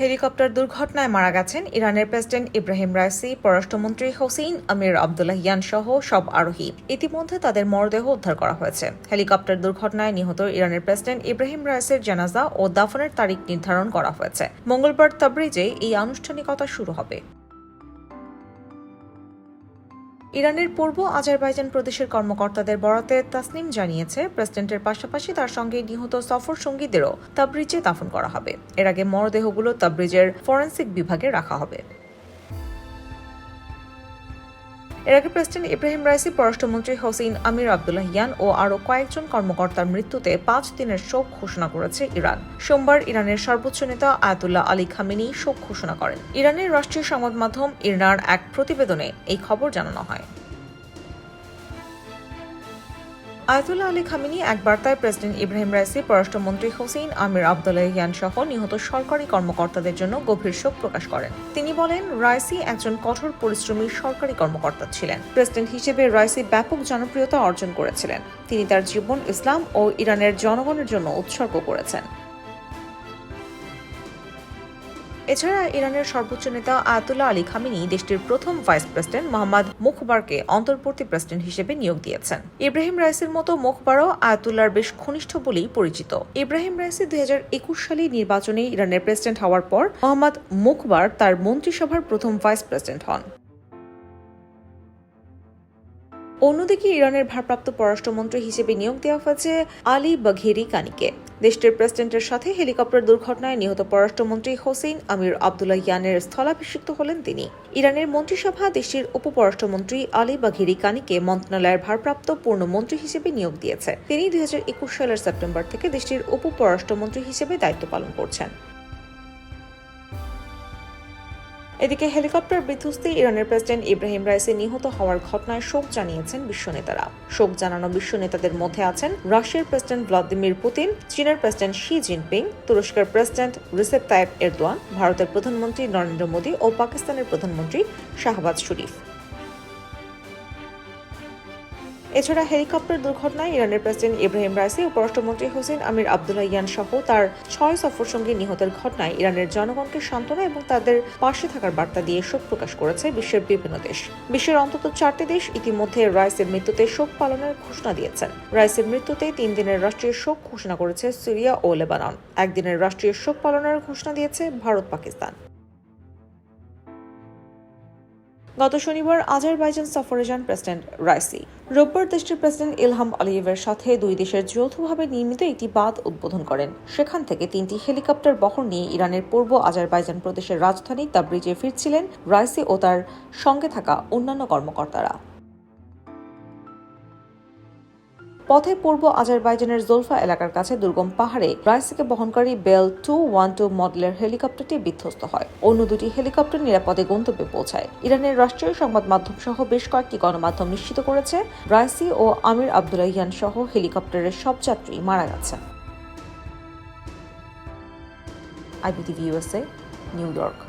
Helicopter দুর্ঘটনায় মারা গেছেন ইরানের প্রেসিডেন্ট ইব্রাহিম রাইসি, পররাষ্ট্রমন্ত্রী হোসেইন আমির আবদুল্লাহিয়ান সহ সব আরোহী। ইতিমধ্যে তাদের মরদেহ উদ্ধার করা হয়েছে। হেলিকপ্টার দুর্ঘটনায় নিহত ইরানের প্রেসিডেন্ট ইব্রাহিম রাইসির জানাজা ও দাফনের তারিখ নির্ধারণ করা হয়েছে। মঙ্গলবার তাবরিজে এই আনুষ্ঠানিকতা শুরু হবে। ইরানের পূর্ব আজারবাইজান প্রদেশের কর্মকর্তাদের বরাতে তাসনিম জানিয়েছে, প্রেসিডেন্টের পাশাপাশি তার সঙ্গে নিহত সফর সঙ্গীদেরও তাবরিজে দাফন করা হবে। এর আগে মরদেহগুলো তাবরিজের ফরেন্সিক বিভাগে রাখা হবে। এর প্রেসিডেন্ট ইব্রাহিম রাইসি, পররাষ্ট্রমন্ত্রী হোসেইন আমির আবদুল্লাহিয়ান ও আরও কয়েকজন কর্মকর্তার মৃত্যুতে পাঁচ দিনের শোক ঘোষণা করেছে ইরান। সোমবার ইরানের সর্বোচ্চ নেতা আয়াতুল্লাহ আলী খামিনি শোক ঘোষণা করেন। ইরানের রাষ্ট্রীয় সংবাদ মাধ্যম ইরনার এক প্রতিবেদনে এই খবর জানানো হয়। আয়তুল্লাহ আলী খামিনি এক বার্তায় প্রেসিডেন্ট ইব্রাহিম রাইসি, পররাষ্ট্রমন্ত্রী হোসেইন আমির আবদুল্লাহিয়ান সহ নিহত সরকারি কর্মকর্তাদের জন্য গভীর শোক প্রকাশ করেন। তিনি বলেন, রাইসি একজন কঠোর পরিশ্রমী সরকারি কর্মকর্তা ছিলেন। প্রেসিডেন্ট হিসেবে রাইসি ব্যাপক জনপ্রিয়তা অর্জন করেছিলেন। তিনি তার জীবন ইসলাম ও ইরানের জনগণের জন্য উৎসর্গ করেছেন। এছাড়া ইরানের সর্বোচ্চ নেতা আয়াতুল্লাহ আলী খামিনি দেশটির প্রথম ভাইস প্রেসিডেন্ট মোহাম্মদ মুখবারকে অন্তর্বর্তী প্রেসিডেন্ট হিসেবে নিয়োগ দিয়েছেন। ইব্রাহিম রাইসের মতো মুখবারও আয়াতুল্লাহর বেশ ঘনিষ্ঠ বলেই পরিচিত। ইব্রাহিম রাইসি দুই হাজার একুশ সালে নির্বাচনে ইরানের প্রেসিডেন্ট হওয়ার পর মোহাম্মদ মুখবার তার মন্ত্রিসভার প্রথম ভাইস প্রেসিডেন্ট হন। অন্যদিকে ইরানের ভারপ্রাপ্ত পররাষ্ট্রমন্ত্রী হিসেবে নিয়োগ দেওয়া হয়েছে আলী বাঘেরি কানিকে। দেশটির প্রেসিডেন্টের সাথে হেলিকপ্টার দুর্ঘটনায় নিহত পররাষ্ট্রমন্ত্রী হোসেইন আমির আবদুল্লাহ ইয়ানের স্থলাভিষিক্ত হলেন তিনি। ইরানের মন্ত্রিসভা দেশটির উপপররাষ্ট্রমন্ত্রী আলী বাঘেরি কানিকে মন্ত্রণালয়ের ভারপ্রাপ্ত পূর্ণ মন্ত্রী হিসেবে নিয়োগ দিয়েছে। তিনি দুই হাজার একুশ সালের সেপ্টেম্বর থেকে দেশটির উপপররাষ্ট্রমন্ত্রী হিসেবে দায়িত্ব পালন করছেন। এদিকে হেলিকপ্টার বিধ্বস্তে ইরানের প্রেসিডেন্ট ইব্রাহিম রাইসি নিহত হওয়ার ঘটনায় শোক জানিয়েছেন বিশ্ব নেতারা শোক জানানো বিশ্ব নেতাদের মধ্যে আছেন রাশিয়ার প্রেসিডেন্ট ভ্লাদিমির পুতিন, চীনের প্রেসিডেন্ট শি জিনপিং, তুরস্কের প্রেসিডেন্ট রিসেপ তাইব এরদোয়ান, ভারতের প্রধানমন্ত্রী নরেন্দ্র মোদী ও পাকিস্তানের প্রধানমন্ত্রী শাহবাজ শরীফ। এছাড়া হেলিকপ্টার দুর্ঘটনায় ইরানের প্রেসিডেন্ট ইব্রাহিম রাইসি ও পররাষ্ট্রমন্ত্রী হোসেন আমির আবদুল্লাহ ইয়ান সহ তার ছয় সফর সঙ্গী নিহতের ঘটনায় ইরানের জনগণকে সান্ত্বনা এবং তাদের পাশে থাকার বার্তা দিয়ে শোক প্রকাশ করেছে বিশ্বের বিভিন্ন দেশ। বিশ্বের অন্তত চারটি দেশ ইতিমধ্যে রাইসের মৃত্যুতে শোক পালনের ঘোষণা দিয়েছেন। রাইসের মৃত্যুতে তিন দিনের রাষ্ট্রীয় শোক ঘোষণা করেছে সিরিয়া ও লেবানন। একদিনের রাষ্ট্রীয় শোক পালনের ঘোষণা দিয়েছে ভারত পাকিস্তান গত শনিবার আজারবাইজান সফরে যান প্রেসিডেন্ট রাইসি। রোববার দেশটির প্রেসিডেন্ট ইলহাম আলিয়েভের সাথে দুই দেশের যৌথভাবে নির্মিত একটি বাঁধ উদ্বোধন করেন। সেখান থেকে তিনটি হেলিকপ্টার বহর নিয়ে ইরানের পূর্ব আজারবাইজান প্রদেশের রাজধানী তাবরিজে ফিরছিলেন রাইসি ও তার সঙ্গে থাকা অন্যান্য কর্মকর্তারা। পথে পূর্ব আজারবাইজানের জোলফা এলাকার কাছে দুর্গম পাহাড়ে রাইসিকে বহনকারী বেল টু ওয়ান টু মডেলের হেলিকপ্টারটি বিধ্বস্ত হয়। অন্য দুটি হেলিকপ্টার নিরাপদে গন্তব্যে পৌঁছায়। ইরানের রাষ্ট্রীয় সংবাদ মাধ্যম সহ বেশ কয়েকটি গণমাধ্যম নিশ্চিত করেছে, রাইসি ও আমির আবদুল্লাহিয়ান সহ হেলিকপ্টারের সব যাত্রী মারা গেছে। IBTV USA New York.